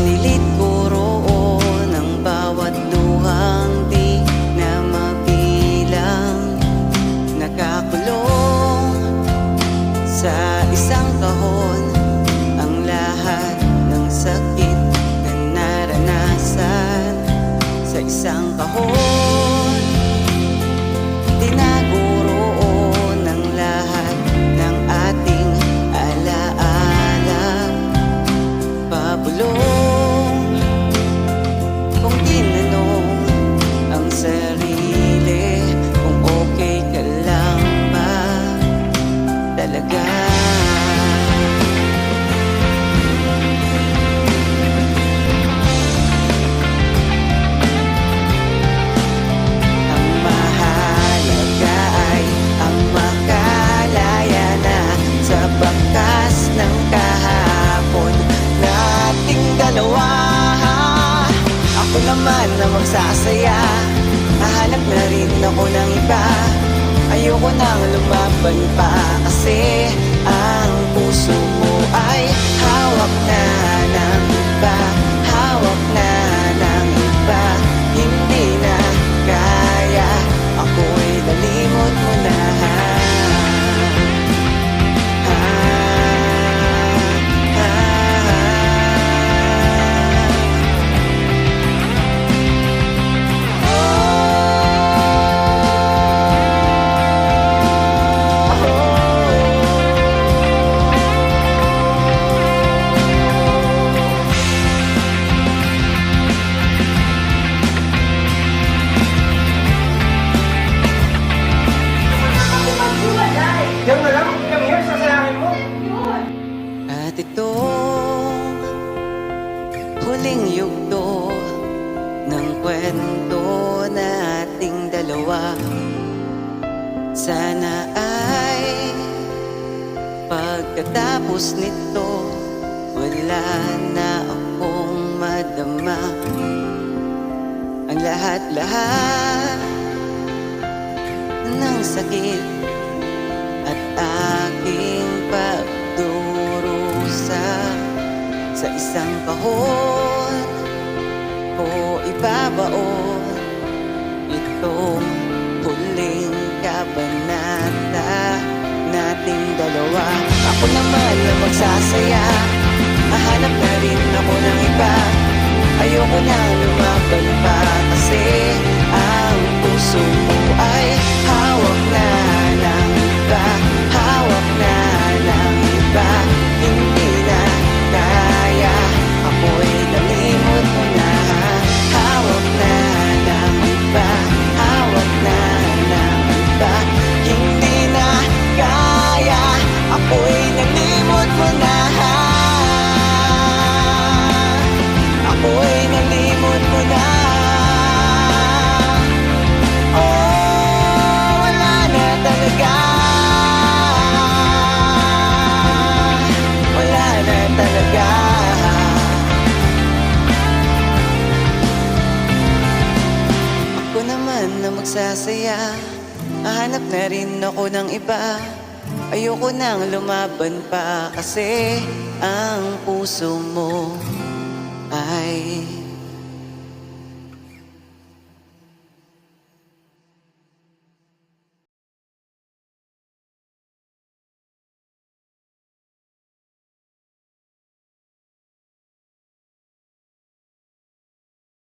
Isinilit ko bawat luhang di na mabilang Nakakulong Sa isang kahon Ang lahat ng sakit na naranasan. Sa isang kahon naman na magsasaya. Hahanap na rin ako ng iba. Ayoko nang lumaban pa Kasi ang puso mo ay hawak na ng iba yugto Ng kwento na ating dalawa. Sana ay Pagkatapos nito Wala na akong madama. Ang lahat-lahat Ng sakit at aking pagdurusa sa isang kahon ko ibabaon. Itong naman na magsasaya Hahanap na rin ako ng iba. Ayoko nang lumaban pa Kasi ang puso mo